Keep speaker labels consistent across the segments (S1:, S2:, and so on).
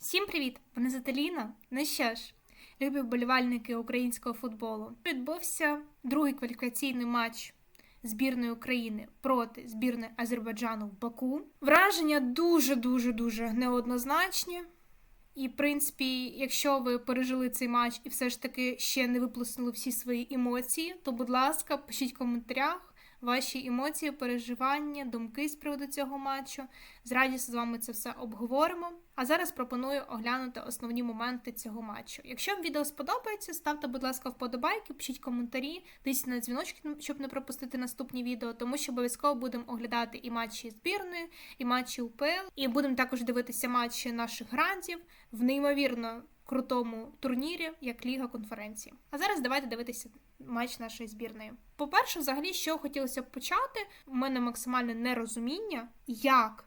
S1: Всім привіт! Мене звати Ліна. Ну що ж, любі вболівальники українського футболу. Відбувся другий кваліфікаційний матч збірної України проти збірної Азербайджану в Баку. Враження дуже дуже дуже неоднозначні. І, в принципі, якщо ви пережили цей матч і все ж таки ще не виплеснули всі свої емоції, то, будь ласка, пишіть в коментарях ваші емоції, переживання, думки з приводу цього матчу. З радістю з вами це все обговоримо. А зараз пропоную оглянути основні моменти цього матчу. Якщо вам відео сподобається, ставте, будь ласка, вподобайки, пишіть коментарі, тисніть на дзвіночки, щоб не пропустити наступні відео, тому що обов'язково будемо оглядати і матчі збірної, і матчі УПЛ, і будемо також дивитися матчі наших грандів в неймовірно крутому турнірі, як Ліга конференції. А зараз давайте дивитися матч нашої збірної. По-перше, взагалі, що хотілося б почати, у мене максимальне нерозуміння, як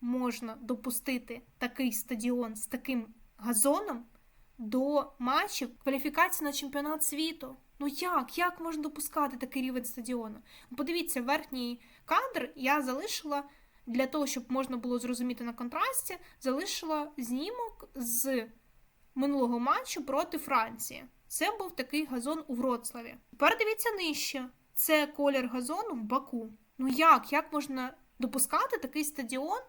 S1: можна допустити такий стадіон з таким газоном до матчів кваліфікації на чемпіонат світу. Ну як? Як можна допускати такий рівень стадіону? Подивіться, верхній кадр я залишила для того, щоб можна було зрозуміти на контрасті, залишила знімок з минулого матчу проти Франції. Це був такий газон у Вроцлаві. Тепер дивіться нижче. Це колір газону в Баку. Ну як? Як можна допускати такий стадіон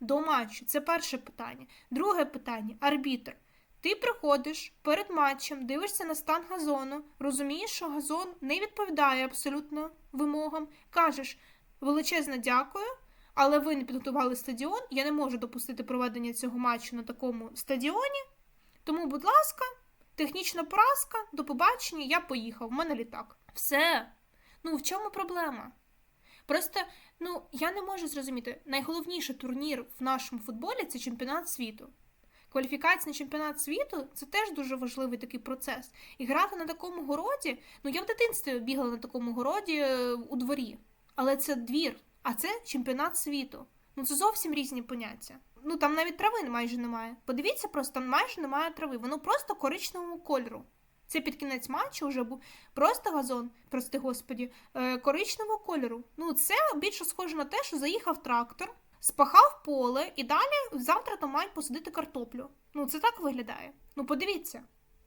S1: до матчу? Це перше питання. Друге питання арбітр. Ти приходиш перед матчем, дивишся на стан газону, розумієш, що газон не відповідає абсолютно вимогам. Кажеш величезне дякую, але ви не підготували стадіон. Я не можу допустити проведення цього матчу на такому стадіоні. Тому, будь ласка, технічна поразка, до побачення, я поїхав, в мене літак. Все. Ну, в чому проблема? Просто, ну, я не можу зрозуміти, найголовніший турнір в нашому футболі це чемпіонат світу. Кваліфікація на чемпіонат світу це теж дуже важливий такий процес. І грати на такому городі, ну я в дитинстві бігала на такому городі е, у дворі, але це двір, а це чемпіонат світу. Ну це зовсім різні поняття ну там навіть трави майже немає. Подивіться, просто там майже немає трави. Воно просто коричневого кольору. Це під кінець матчу вже був просто газон, прости господі, е, коричневого кольору. Ну, це більше схоже на те, що заїхав трактор, спахав поле і далі завтра там мають посадити картоплю. Ну, це так виглядає. Ну, подивіться,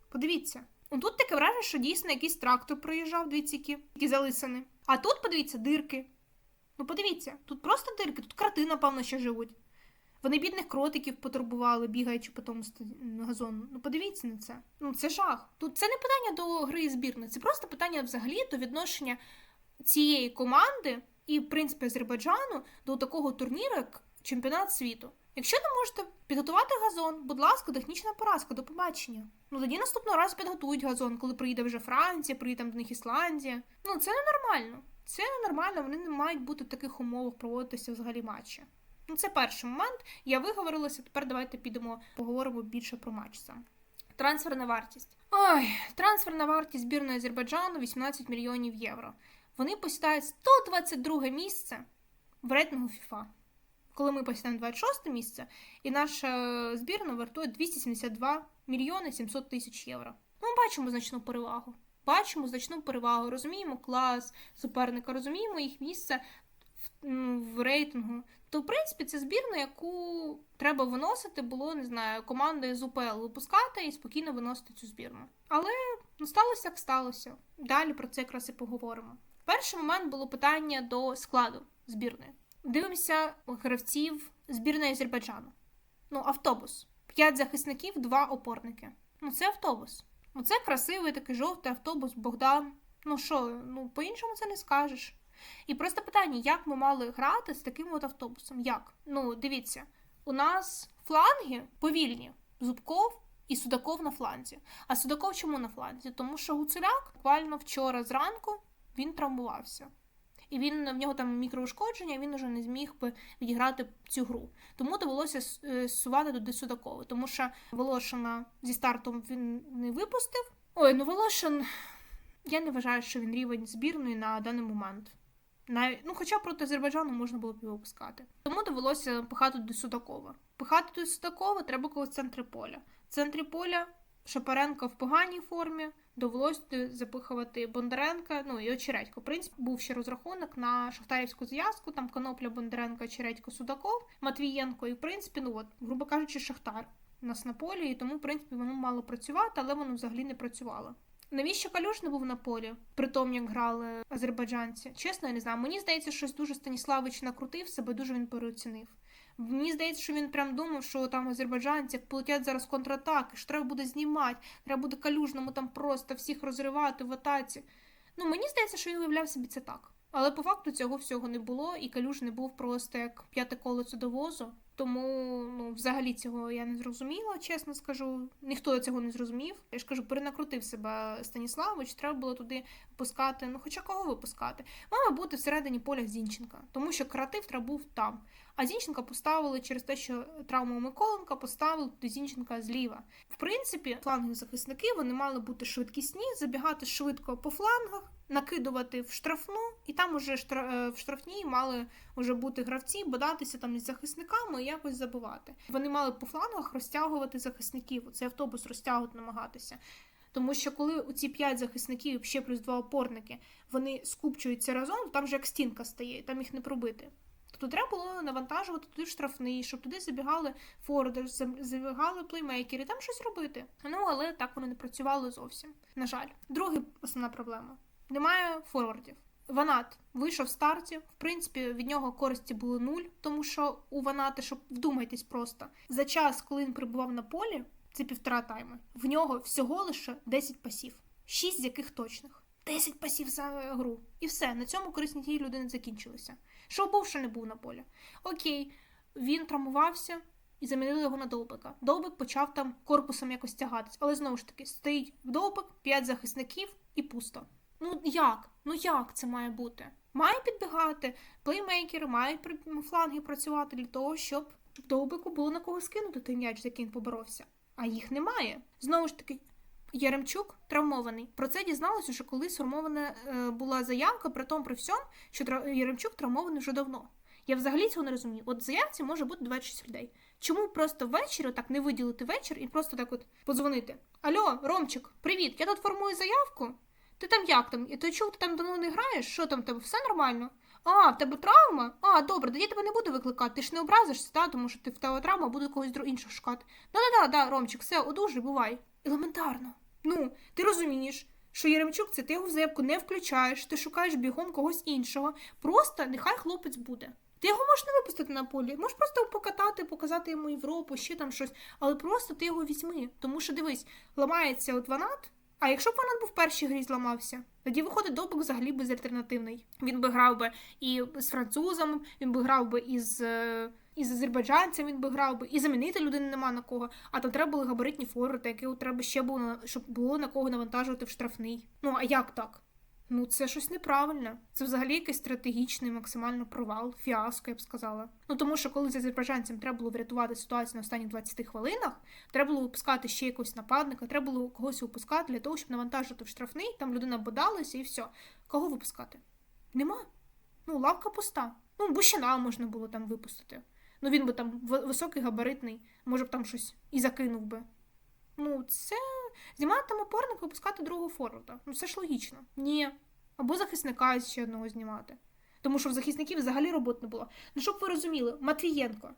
S1: подивіться. Ну, тут таке враження, що дійсно якийсь трактор проїжджав, дивіться, які, які залисані. А тут, подивіться, дирки. Ну, подивіться, тут просто дирки, тут крати, напевно, ще живуть. Вони бідних кротиків потурбували, бігаючи по тому газону. Ну, подивіться на це. Ну, це жах. Тут це не питання до гри збірної, це просто питання взагалі до відношення цієї команди і, в принципі, Азербайджану до такого турніру, як чемпіонат світу. Якщо не можете підготувати газон, будь ласка, технічна поразка, до побачення. Ну тоді наступного разу підготують газон, коли приїде вже Франція, приїде там до них Ісландія. Ну це ненормально. Це ненормально, вони не мають бути в таких умовах проводитися взагалі матчі. Ну, це перший момент. Я виговорилася. Тепер давайте підемо поговоримо більше про матч сам. Трансферна вартість. Ой, трансферна вартість збірної Азербайджану 18 мільйонів євро. Вони посідають 122 місце в рейтингу FIFA. Коли ми посідаємо 26 місце, і наша збірна вартує 272 мільйони 700 тисяч євро. Ми бачимо значну перевагу. Бачимо значну перевагу, розуміємо клас суперника, розуміємо їх місце в, рейтингу то в принципі це збірна, яку треба виносити, було не знаю, командою з УПЛ випускати і спокійно виносити цю збірну. Але ну, сталося як сталося. Далі про це якраз і поговоримо. Перший момент було питання до складу збірної. Дивимося гравців збірної Азербайджану. Ну, автобус. П'ять захисників, два опорники. Ну, це автобус. Ну, це красивий такий жовтий автобус, Богдан. Ну що, ну по-іншому це не скажеш. І просто питання, як ми мали грати з таким от автобусом? Як? Ну, дивіться, у нас фланги повільні, Зубков і Судаков на фланзі. А Судаков чому на фланзі? Тому що Гуцуляк буквально вчора зранку він травмувався. І він в нього там мікроушкодження, він вже не зміг би відіграти цю гру. Тому довелося е, сувати туди Судакова, тому що Волошина зі стартом він не випустив. Ой, ну Волошин, я не вважаю, що він рівень збірної на даний момент. Навіть, ну, Хоча проти Азербайджану можна було б його пускати. Тому довелося пихати до Судакова. Пихати до Судакова треба когось в центрі поля. В центрі поля Шапаренко в поганій формі, довелося запихувати Бондаренка, ну і Очередько. В принципі, був ще розрахунок на шахтарівську зв'язку, там Конопля, Бондаренко, Очередько, Судаков, Матвієнко. І в принципі, ну от, грубо кажучи, Шахтар. у нас на полі, і тому, в принципі, воно мало працювати, але воно взагалі не працювало. Навіщо Калюш не був на полі, при тому, як грали азербайджанці? Чесно, я не знаю. Мені здається, щось дуже Станіславич накрутив себе, дуже він переоцінив. Мені здається, що він прям думав, що там азербайджанці полетять зараз контратаки, що треба буде знімати, треба буде калюжному там просто всіх розривати в атаці. Ну, мені здається, що він виявляв собі це так. Але по факту цього всього не було, і калюж не був просто як п'яте колесо до возу. Тому ну, взагалі цього я не зрозуміла, чесно скажу. Ніхто цього не зрозумів. Я ж кажу, перенакрутив себе Станіславович, треба було туди пускати. Ну, хоча кого випускати? Має бути всередині поля Зінченка, тому що креатив треба був там. А Зінченка поставили через те, що травма Миколенка поставили туди Зінченка зліва. В принципі, фланги захисники вони мали бути швидкісні, забігати швидко по флангах, накидувати в штрафну, і там уже е, в штрафній мали вже бути гравці, бодатися там із захисниками і якось забивати. Вони мали по флангах розтягувати захисників. Цей автобус розтягувати намагатися. Тому що коли у ці п'ять захисників, ще плюс два опорники, вони скупчуються разом, там же як стінка стає, там їх не пробити. Тобто треба було навантажувати туди штрафний, щоб туди забігали форварди, забігали плеймейкери, там щось робити. Ну але так воно не працювало зовсім. На жаль, друга основна проблема: немає форвардів. Ванат вийшов в старті. В принципі, від нього користі було нуль, тому що у Ваната, щоб вдумайтесь просто, за час, коли він перебував на полі, це півтора тайми, в нього всього лише 10 пасів, 6 з яких точних. 10 пасів за гру. І все, на цьому корисні дії людини закінчилися. Що був, що не був на полі. Окей, він травмувався і замінили його на довбика. Довбик почав там корпусом якось тягатись, але знову ж таки, стоїть довбик, 5 захисників і пусто. Ну як? Ну як це має бути? Має підбігати, плеймейкери мають фланги працювати для того, щоб довбику було на кого скинути той м'яч, за який поборовся. А їх немає. Знову ж таки, Яремчук травмований. Про це дізналося, що коли сформована е, була заявка, при тому при всьому, що Яремчук травмований вже давно. Я взагалі цього не розумію. От в заявці може бути 26 людей. Чому просто ввечері так не виділити вечір і просто так от подзвонити? Алло, Ромчик, привіт! Я тут формую заявку. Ти там як там? І ти чув, ти там давно не граєш? Що там тебе? Все нормально? А, в тебе травма? А, добре, тоді я тебе не буду викликати. Ти ж не образишся, та? тому що ти в тебе травма, буду когось іншого шукати. Да-да-да, да, Ромчик, все, одужуй, бувай. Елементарно. Ну, ти розумієш, що Яремчук це ти його в заявку не включаєш, ти шукаєш бігом когось іншого. Просто нехай хлопець буде. Ти його можеш не випустити на полі, можеш просто покатати, показати йому Європу, ще там щось, але просто ти його візьми. Тому що дивись, ламається от ванат. А якщо б ванат був в першій грі зламався, тоді виходить добик взагалі безальтернативний. Він би грав би і з французом, він би грав би із, е, із азербайджанцем, він би грав би, і замінити людини нема на кого. А там треба були габаритні форварди, які треба ще було щоб було на кого навантажувати в штрафний. Ну а як так? Ну, це щось неправильне. Це взагалі якийсь стратегічний максимально провал, фіаско, я б сказала. Ну тому що коли з азербайджанцям треба було врятувати ситуацію на останніх 20 хвилинах, треба було випускати ще якогось нападника, треба було когось випускати для того, щоб навантажити в штрафний, там людина бодалася і все. Кого випускати? Нема. Ну, лавка пуста. Ну, Бущина можна було там випустити. Ну, він би там високий, габаритний, може б там щось і закинув би. Ну, це знімати там опорник, випускати другого форварда. Ну, це ж логічно. Ні. Або захисника ще одного знімати. Тому що в захисників взагалі роботи не було. Ну, щоб ви розуміли, Матвієнко.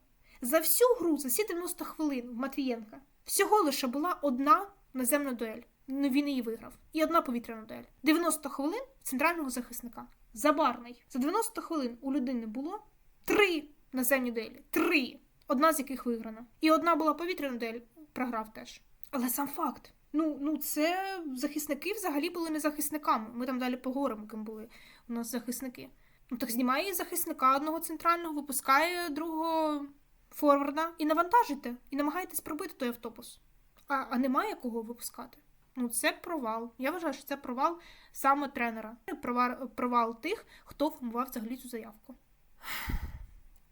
S1: За всю гру, за всі 90 хвилин в Матвієнка, всього лише була одна наземна дуель. Ну, він її виграв. І одна повітряна дуель. 90 хвилин центрального захисника. Забарний. За 90 хвилин у людини було три наземні дуелі. Три. Одна з яких виграна. І одна була повітряна дуель, програв теж. Але сам факт. Ну, ну це захисники взагалі були не захисниками. Ми там далі поговоримо, ким були у нас захисники. Ну так знімає захисника одного центрального, випускає другого форварда і навантажите, і намагаєтесь пробити той автобус. А, а немає кого випускати. Ну, це провал. Я вважаю, що це провал саме тренера. Провал, провал тих, хто формував взагалі цю заявку.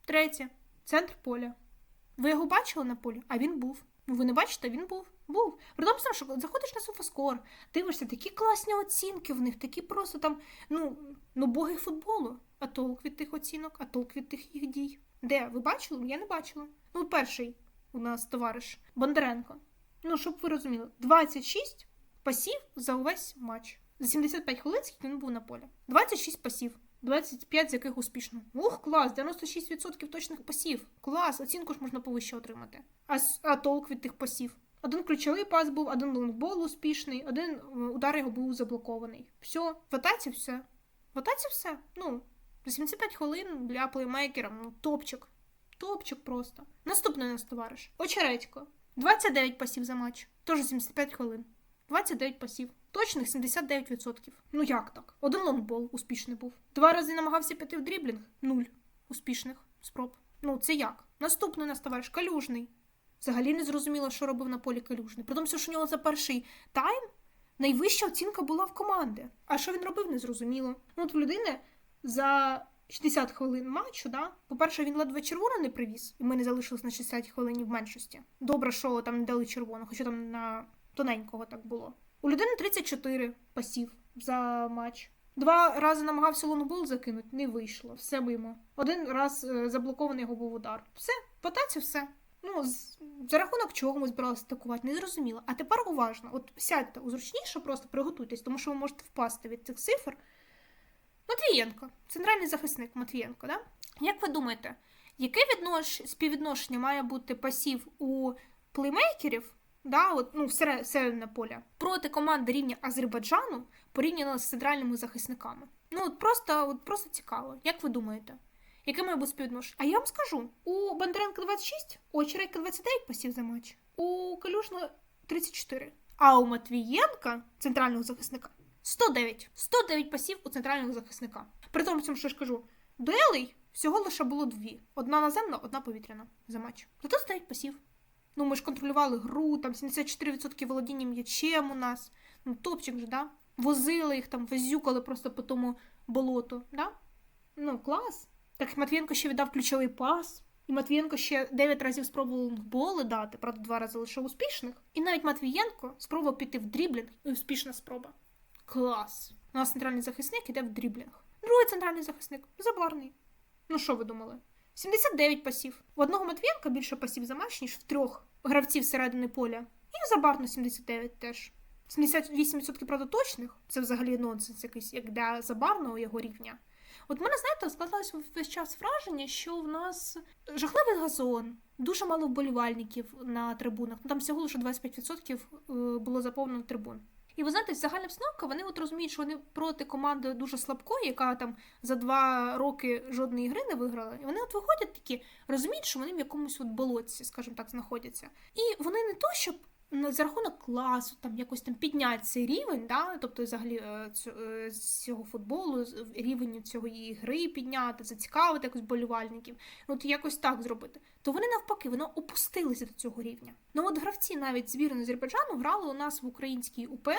S1: Третє. Центр поля. Ви його бачили на полі? А він був. Ви не бачите, він був. Був. При тому, що заходиш на софаскор, дивишся, такі класні оцінки в них, такі просто там, ну, ну боги футболу. А толк від тих оцінок, а толк від тих їх дій. Де? Ви бачили? Я не бачила. Ну, перший у нас товариш Бондаренко. Ну, щоб ви розуміли, 26 пасів за увесь матч. За 75 хвилин, скільки він був на полі. 26 пасів. 25 з яких успішно. Ух, клас! 96% точних пасів. Клас, оцінку ж можна повище отримати. А, а толк від тих пасів? Один ключовий пас був, один лонгбол успішний, один е, удар його був заблокований. Все, в атаці все. В атаці все. Ну, за 75 хвилин для плеймейкера, ну, топчик. Топчик просто. Наступний нас товариш. Очередько. 29 пасів за матч. Теж 75 хвилин. 29 пасів. Точних 79%. Ну як так? Один лонгбол успішний був. Два рази намагався піти в дріблінг. Нуль успішних спроб. Ну, це як? Наступний нас товариш Калюжний. Взагалі не зрозуміло, що робив на полі Калюжний. При тому, що у нього за перший тайм найвища оцінка була в команди. А що він робив, не зрозуміло. Ну, от в людини за 60 хвилин матчу, да? по-перше, він ледве червоно не привіз, і ми не залишились на 60 хвилин в меншості. Добре, що там не дали червоно, хоча там на тоненького так було. У людини 34 пасів за матч. Два рази намагався лонгбол закинути, не вийшло. Все мимо. Один раз е, заблокований його був удар. Все, по таці все. Ну, за рахунок чого ми збиралися атакувати, не зрозуміло. А тепер уважно, от сядьте зручніше, просто приготуйтесь, тому що ви можете впасти від цих цифр. Матвієнко, центральний захисник Матвієнко, да? Як ви думаєте, яке віднош... співвідношення має бути пасів у плеймейкерів, да, от, ну, всере- поля, проти команди рівня Азербайджану порівняно з центральними захисниками? Ну, от просто, от просто цікаво. Як ви думаєте? Яке має бути співвідношення? А я вам скажу: у Бондаренка 26, у Очерейка 29 пасів за матч, у Калюжного 34. А у Матвієнка, центрального захисника, 109. 109 пасів у центрального захисника. При тому, цьому, що ж кажу, дуелей всього лише було дві: одна наземна, одна повітряна за матч. Зато 109 пасів. Ну, ми ж контролювали гру, там 74% володіння м'ячем у нас. Ну, топчик же, да? Возили їх там, везюкали просто по тому болоту, да? Ну, клас. Так Матвієнко ще віддав ключовий пас. І Матвієнко ще 9 разів спробував лонгболи дати, правда, два рази лише успішних. І навіть Матвієнко спробував піти в дріблінг, і успішна спроба. Клас. У нас центральний захисник іде в дріблінг. Другий центральний захисник забарний. Ну що ви думали? 79 пасів. У одного Матвієнка більше пасів за матч, ніж в трьох гравців середини поля. І в Забарно 79 теж. 78% правда точних. Це взагалі нонсенс якийсь, як для Забарного його рівня. От в мене, знаєте, складалося весь час враження, що в нас жахливий газон, дуже мало вболівальників на трибунах. Ну там всього лише 25% е, було заповнено трибун. І ви знаєте, загальна обстановка, вони от розуміють, що вони проти команди дуже слабкої, яка там за два роки жодної гри не виграла. І вони от виходять такі, розуміють, що вони в якомусь от болотці, скажімо так, знаходяться. І вони не то, щоб за рахунок класу там якось там підняти цей рівень, да? тобто взагалі е, е, цього футболу, рівень цієї гри підняти, зацікавити якось болівальників, ну, от якось так зробити. То вони навпаки, вони опустилися до цього рівня. Ну от гравці навіть збірної Азербайджану грали у нас в українській УПЛ,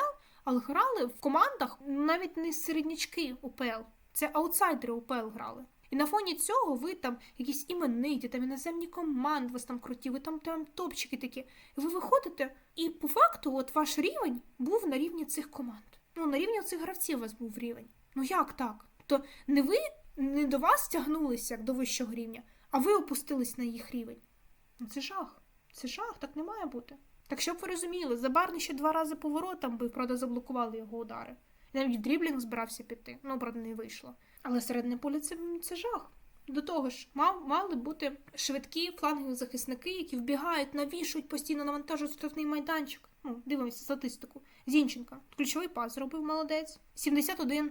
S1: але грали в командах навіть не середнячки УПЛ. Це аутсайдери УПЛ грали. І на фоні цього ви там якісь імениті, там іноземні команди, вас там круті, ви там, там топчики такі. І ви виходите, і по факту, от ваш рівень був на рівні цих команд. Ну, на рівні цих гравців у вас був рівень. Ну як так? То не ви не до вас тягнулися як до вищого рівня, а ви опустились на їх рівень. Ну це жах. Це жах, так не має бути. Так щоб ви розуміли, Забарний ще два рази поворотом бив, правда, заблокували його удари. І навіть дріблінг збирався піти. Ну, правда, не вийшло. Але середне поле це, це жах. До того ж, мав, мали бути швидкі флангові захисники, які вбігають, навішують, постійно навантажують штрафний майданчик. Ну, дивимося статистику. Зінченка. Ключовий пас зробив молодець. 71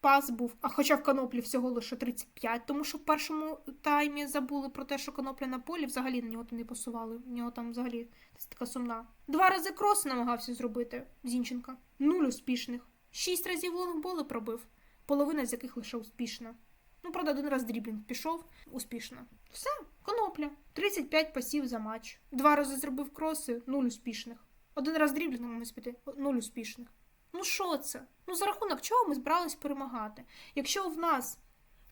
S1: пас був, а хоча в коноплі всього лише 35, тому що в першому таймі забули про те, що конопля на полі взагалі на нього не посували. У нього там взагалі така сумна. Два рази крос намагався зробити Зінченка. Нуль успішних. Шість разів лонгболи пробив, половина з яких лише успішна. Ну, правда, один раз дріблінг пішов успішно. Все, конопля. 35 пасів за матч. Два рази зробив кроси, нуль успішних. Один раз дріблінг намагався піти, нуль успішних. Ну що це? Ну за рахунок чого ми збирались перемагати? Якщо в нас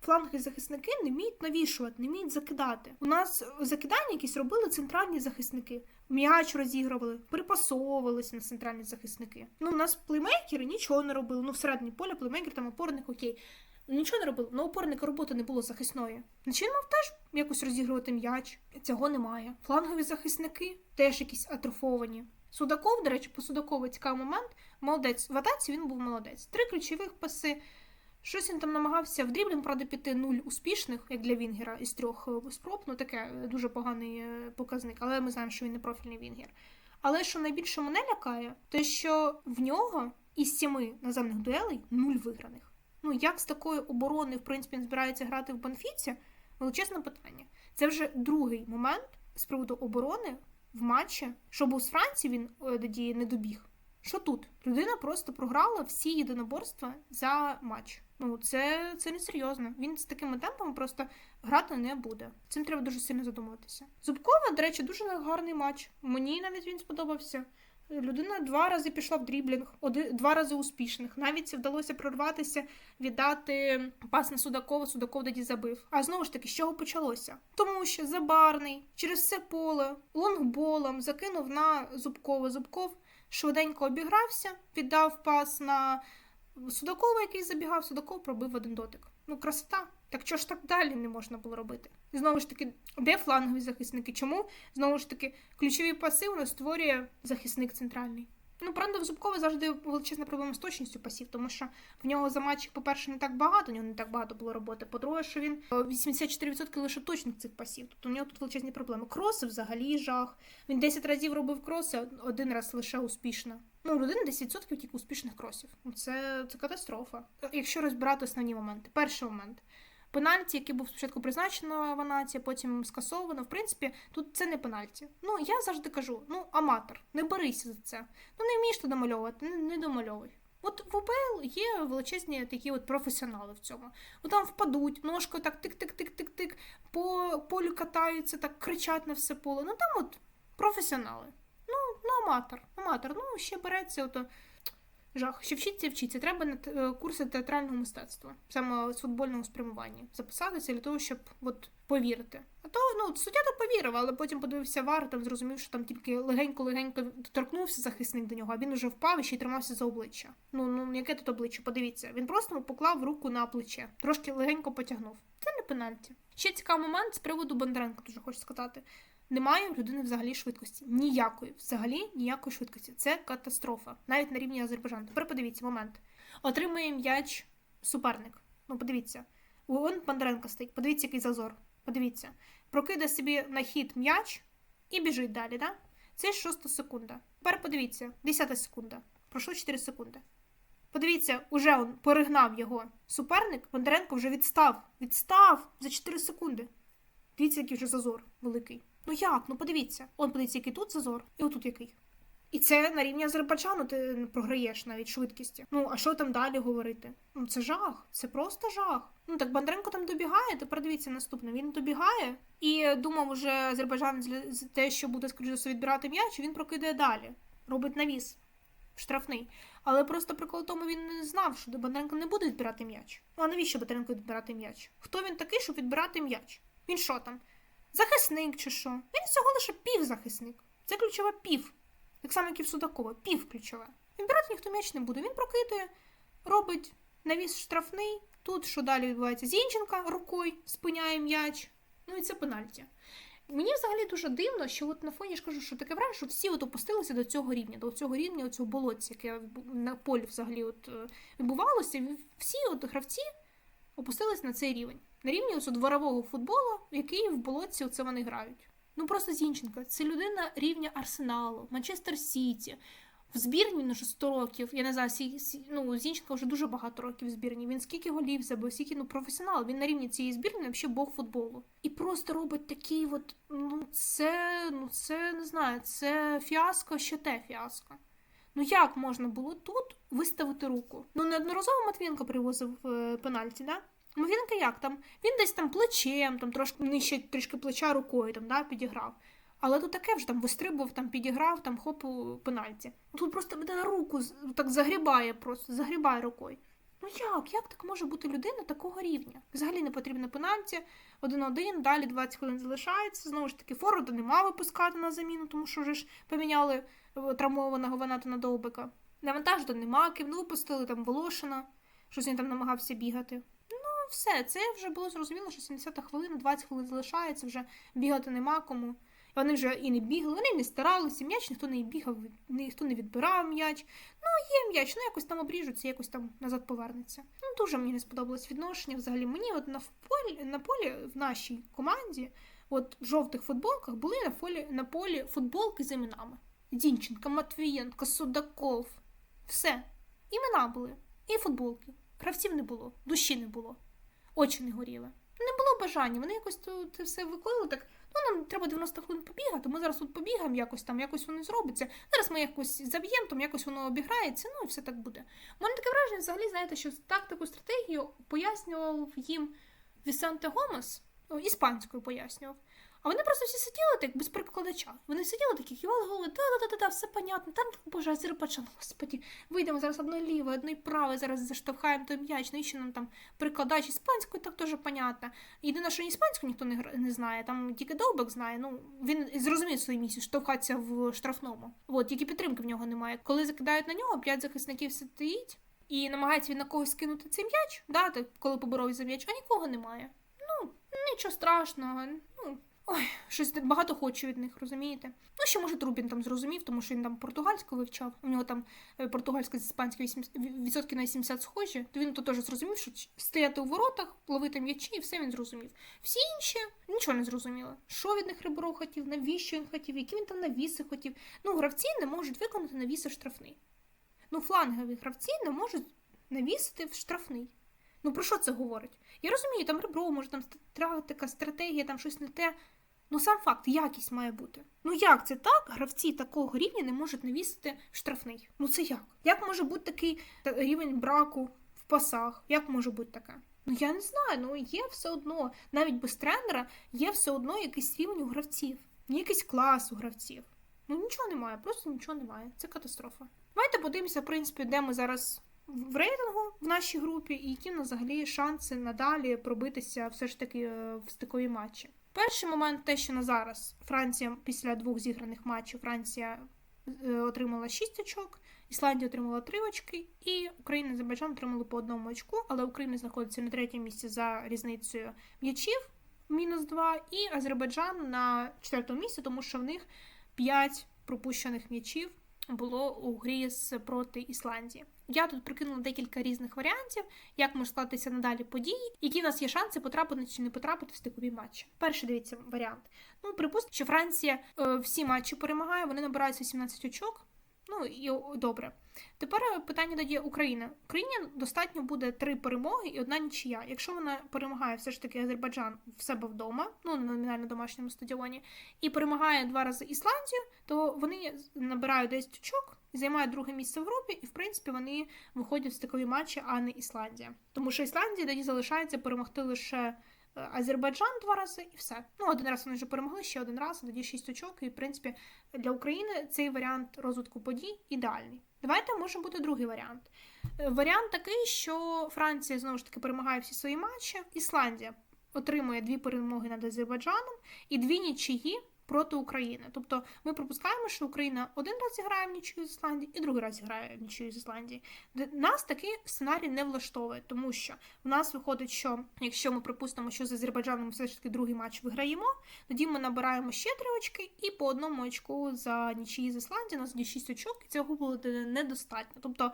S1: фланги захисники не вміють навішувати, не вміють закидати. У нас закидання якісь робили центральні захисники. М'яч розігрували, припасовувалися на центральні захисники. Ну, у нас плеймейкери нічого не робили. Ну, в середній полі плеймейкер, там опорник, окей. Нічого не робили. На опорника роботи не було захисної. Значить, він мав теж якось розігрувати м'яч. Цього немає. Флангові захисники теж якісь атрофовані. Судаков, до речі, по Судакову цікавий момент. Молодець. В атаці він був молодець. Три ключових паси. Щось він там намагався в дріблінг, правда, піти нуль успішних, як для Вінгера, із трьох е, спроб. Ну таке е, дуже поганий е, показник, але ми знаємо, що він не профільний Вінгер. Але що найбільше мене лякає, те, що в нього із сіми наземних дуелей нуль виграних. Ну як з такої оборони, в принципі, він збирається грати в Бенфіці? Величезне питання. Це вже другий момент з приводу оборони в матчі, що був з Франції, він тоді не добіг. Що тут? Людина просто програла всі єдиноборства за матч. Ну це, це не серйозно. Він з такими темпами просто грати не буде. Цим треба дуже сильно задумуватися. Зубкова, до речі, дуже гарний матч. Мені навіть він сподобався. Людина два рази пішла в дріблінг, оди, два рази успішних. Навіть вдалося прорватися, віддати пас на Судакова, Судаков тоді забив. А знову ж таки, з чого почалося? Тому що Забарний через все поле лонгболом закинув на Зубкова. Зубков швиденько обігрався, віддав пас на Судакова, який забігав, Судаков пробив один дотик. Ну, красота. Так чого ж так далі не можна було робити? І знову ж таки, де флангові захисники? Чому? Знову ж таки, ключові паси у нас створює захисник центральний. Ну, правда, в Зубкова завжди величезна проблема з точністю пасів, тому що в нього за матчі, по-перше, не так багато, у нього не так багато було роботи. По-друге, що він е, 84% лише точних цих пасів. Тобто у нього тут величезні проблеми. Кроси взагалі жах. Він 10 разів робив кроси, один раз лише успішно. Ну, у людини 10% тільки успішних кросів. Ну, Це, це катастрофа. Якщо розбирати основні моменти. Перший момент. Пенальті, який був спочатку призначено в Анаці, потім скасовано. В принципі, тут це не пенальті. Ну, я завжди кажу: ну, аматор, не берися за це. Ну, не вмієш ти домальовувати, не, не домальовуй. От в УБЛ є величезні такі от професіонали в цьому. От там впадуть, ножкою так тик-тик-тик-тик-тик, по полю катаються, так кричать на все поле. Ну там от професіонали. Ну, ну аматор, аматор. Ну, ще береться ото. Жах, ще вчиться вчиться. Треба на е, курси театрального мистецтва, саме з футбольного спрямування, записатися для того, щоб от повірити. А то ну суддя то повірив, але потім подивився вар, там зрозумів, що там тільки легенько-легенько торкнувся захисник до нього, а він уже впав і ще й тримався за обличчя. Ну ну яке тут обличчя? Подивіться. Він просто поклав руку на плече, трошки легенько потягнув. Це не пенальті. Ще цікавий момент з приводу Бондаренка, дуже хочу сказати. Немає в людини взагалі швидкості. Ніякої, взагалі ніякої швидкості. Це катастрофа, навіть на рівні Азербайджану. Тепер подивіться момент. Отримує м'яч суперник. Ну, подивіться. Вон Бондаренко стоїть. Подивіться, який зазор. Подивіться. Прокиде собі на хід м'яч і біжить далі, да? Це шоста секунда. Тепер подивіться, 10 секунда. Пройшло 4 секунди. Подивіться, уже он перегнав його суперник. Бондаренко вже відстав. Відстав за 4 секунди. Дивіться, який вже зазор великий. Ну як? Ну подивіться. Он подивіться, який тут зазор, і отут який. І це на рівні Азербайджану ти програєш навіть швидкістю. Ну а що там далі говорити? Ну це жах, це просто жах. Ну так Бондаренко там добігає. Тепер дивіться наступне. Він добігає і думав уже Азербайджан те, що буде скоріше відбирати м'яч, він прокидає далі. Робить навіс штрафний. Але просто прикол тому він не знав, що Бондаренко не буде відбирати м'яч. Ну а навіщо Бондаренко відбирати м'яч? Хто він такий, щоб відбирати м'яч? Він що там? Захисник чи що? Він всього лише півзахисник. Це ключова пів. Так само, як і в Судакова, пів ключова. Відбирати ніхто м'яч не буде. Він прокидує, робить навіс штрафний. Тут що далі відбувається? Зінченка рукою спиняє м'яч. Ну і це пенальті. Мені взагалі дуже дивно, що от на фоні ж кажу, що таке враження, що всі от опустилися до цього рівня, до цього рівня, цього болотця, яке на полі взагалі от е, відбувалося. Всі от гравці опустились на цей рівень. На рівні ось дворового футболу, який в болотці оце вони грають. Ну просто Зінченко, це людина рівня Арсеналу, Манчестер Сіті. В збірні вже 100 років. Я не знаю, ну, Зінченко вже дуже багато років в збірні. Він скільки голів забив, скільки ну, професіонал. Він на рівні цієї збірні взагалі бог футболу. І просто робить такий от, ну це, ну це не знаю, це фіаско, ще те фіаско. Ну як можна було тут виставити руку? Ну неодноразово Матвієнко привозив е, пенальті, да? Матвієнко як там? Він десь там плечем, там трошки нижче трішки плеча рукою там, да, підіграв. Але тут таке вже там вистрибував, там підіграв, там хоп у пенальті. Тут просто людина руку так загрібає, просто загрібає рукою. Ну як? Як так може бути людина такого рівня? Взагалі не потрібно пенальті, один-один, далі 20 хвилин залишається. Знову ж таки, Форварда нема випускати на заміну, тому що вже ж поміняли е, травмованого Ваната на довбика. Навантажу нема, ким ну, випустили там Волошина, щось він там намагався бігати. Все, це вже було зрозуміло, що 70 хвилин, 20 хвилин залишається, вже бігати нема кому. Вони вже і не бігли, вони не старалися, м'яч ніхто не бігав, ніхто не відбирав м'яч. Ну, є м'яч, ну якось там обріжуться, якось там назад повернеться. Ну, дуже мені не сподобалось відношення. Взагалі мені от на полі, на полі в нашій команді, от в жовтих футболках були на полі, на полі футболки з іменами. Дінченка, Матвієнко, Судаков. Все. Імена були. І футболки. Гравців не було, душі не було, очі не горіли. Не було бажання. Вони якось тут все виклили так. Ну, нам треба 90 хвилин побігати. Ми зараз тут побігаємо, якось там, якось воно зробиться. Зараз ми якось заб'ємо, там якось воно обіграється, ну і все так буде. У мене таке враження, взагалі, знаєте, що тактику стратегію пояснював їм Вісанте Гомес, Ну, іспанською пояснював. А вони просто всі сиділи так без перекладача. Вони сиділи такі, кивали голови, да-да-да, все понятно. Там, боже, Азербайджан, господі, вийдемо зараз одно ліве, одно праве, зараз заштовхаємо той м'яч, навіщо нам там перекладач іспанською, так теж понятно. Єдине, що іспанську ніхто не, не знає, там тільки Довбек знає, ну, він зрозумів свою місію, штовхатися в штрафному. От, тільки підтримки в нього немає. Коли закидають на нього, п'ять захисників стоїть і намагається він на когось скинути цей м'яч, да, так, коли поборов за м'яч, а нікого немає. Ну, нічого страшного. Ой, щось багато хочу від них, розумієте? Ну, ще може Трубін там зрозумів, тому що він там португальську вивчав. У нього там е, португальська з іспанською 80 відсотки на 70 схожі. То він то теж зрозумів, що стояти у воротах, ловити м'ячі, і все він зрозумів. Всі інші нічого не зрозуміли. Що від них Ребро хотів, навіщо він хотів, які він там навіси хотів. Ну, гравці не можуть виконати навіси штрафний. Ну, флангові гравці не можуть навісити в штрафний. Ну про що це говорить? Я розумію, там ребро, може там стратегія, там щось не те. Ну сам факт, якість має бути. Ну як це так? Гравці такого рівня не можуть навісити штрафний. Ну це як? Як може бути такий рівень браку в пасах? Як може бути таке? Ну я не знаю, ну є все одно, навіть без тренера є все одно якийсь рівень у гравців, якийсь клас у гравців. Ну нічого немає, просто нічого немає. Це катастрофа. Давайте подивимося, в принципі, де ми зараз в рейтингу в нашій групі, і які в взагалі шанси надалі пробитися все ж таки е, в стикові матчі. Перший момент те, що на зараз Франція після двох зіграних матчів Франція е, отримала 6 очок, Ісландія отримала 3 очки, і Україна і Азербайджан отримали по одному очку, але Україна знаходиться на третьому місці за різницею м'ячів мінус 2, і Азербайджан на четвертому місці, тому що в них 5 пропущених м'ячів було у грі з проти Ісландії. Я тут прикинула декілька різних варіантів, як може складатися надалі події, які в нас є шанси потрапити чи не потрапити в стикові матчі. Перший дивіться варіант. Ну, припустимо, що Франція е, всі матчі перемагає, вони набирають 18 очок. Ну і добре. Тепер е, питання тоді Україна. Україні достатньо буде три перемоги і одна нічия. Якщо вона перемагає все ж таки Азербайджан в себе вдома, ну на номінально домашньому стадіоні, і перемагає два рази Ісландію, то вони набирають 10 очок займають друге місце в групі, і в принципі вони виходять в стикові матчі, а не Ісландія. Тому що Ісландія тоді залишається перемогти лише е, Азербайджан два рази і все. Ну, один раз вони вже перемогли, ще один раз, тоді шість очок. І в принципі для України цей варіант розвитку подій ідеальний. Давайте може бути другий варіант. Е, Варіант такий, що Франція знову ж таки перемагає всі свої матчі, Ісландія отримує дві перемоги над Азербайджаном і дві нічиї проти України. Тобто ми пропускаємо, що Україна один раз зіграє в нічию з Ісландії і другий раз зіграє в нічию з Ісландії. Нас такий сценарій не влаштовує, тому що в нас виходить, що якщо ми припустимо, що з Азербайджаном все ж таки другий матч виграємо, тоді ми набираємо ще три очки і по одному очку за нічиї з Ісландії, у нас тоді шість очок, і цього буде недостатньо. Тобто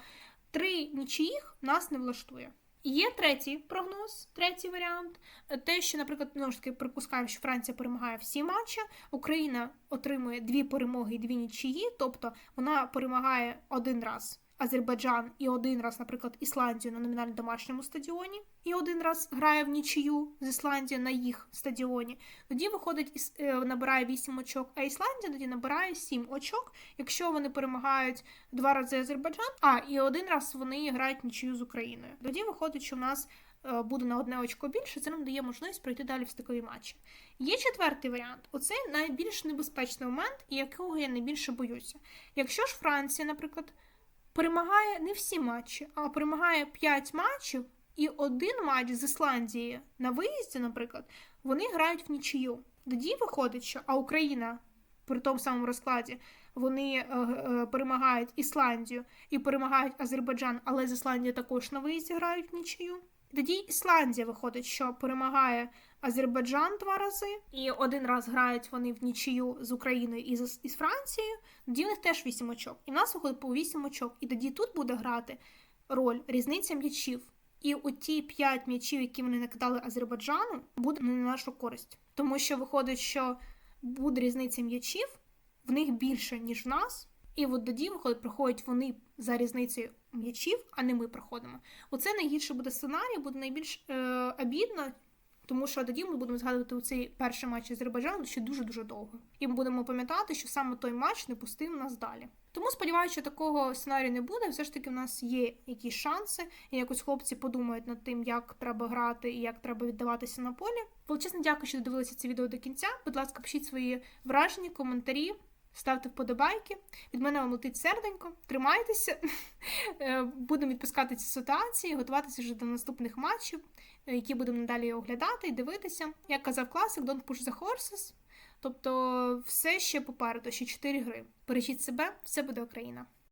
S1: три нічиїх нас не влаштує. Є третій прогноз, третій варіант. Те, що, наприклад, знову ж таки припускаємо, що Франція перемагає всі матчі, Україна отримує дві перемоги і дві нічиї, тобто вона перемагає один раз Азербайджан і один раз, наприклад, Ісландію на номінально домашньому стадіоні, і один раз грає в нічию з Ісландією на їх стадіоні. Тоді виходить е, набирає 8 очок, а Ісландія тоді набирає 7 очок, якщо вони перемагають два рази Азербайджан, а і один раз вони грають нічию з Україною. Тоді виходить, що в нас е, буде на одне очко більше, це нам дає можливість пройти далі в стикові матчі. Є четвертий варіант. Оце найбільш небезпечний момент, і якого я найбільше боюся. Якщо ж Франція, наприклад, перемагає не всі матчі, а перемагає 5 матчів, і один матч з Ісландії на виїзді, наприклад, вони грають в нічию. Тоді виходить, що а Україна при тому самому розкладі вони е, е, перемагають Ісландію і перемагають Азербайджан, але з Ісландії також на виїзді грають в нічию. Тоді Ісландія виходить, що перемагає Азербайджан два рази, і один раз грають вони в нічию з Україною і з, і з Францією. Тоді в них теж 8 очок. І в нас виходить по 8 очок. І тоді тут буде грати роль різниця м'ячів. І у ті 5 м'ячів, які вони накидали Азербайджану, буде не на нашу користь. Тому що виходить, що буде різниця м'ячів, в них більше, ніж в нас. І от тоді, виходить, проходять вони за різницею м'ячів, а не ми проходимо. Оце найгірше буде сценарій, буде найбільш е, обідно, тому що тоді ми будемо згадувати у цей перший матч Азербайджану ще дуже-дуже довго. І ми будемо пам'ятати, що саме той матч не пустив нас далі. Тому сподіваюся, що такого сценарію не буде. Все ж таки, в нас є якісь шанси, і якось хлопці подумають над тим, як треба грати і як треба віддаватися на полі. Величезне дякую, що додивилися це відео до кінця. Будь ласка, пишіть свої враження, коментарі. Ставте вподобайки. Від мене вам летить серденько. Тримайтеся. Е, Будемо відпускати ці ситуації, готуватися вже до наступних матчів, е, які будемо надалі оглядати і дивитися. Як казав класик, don't push the horses. Тобто, все ще попереду, ще 4 гри. Бережіть себе, все буде Україна.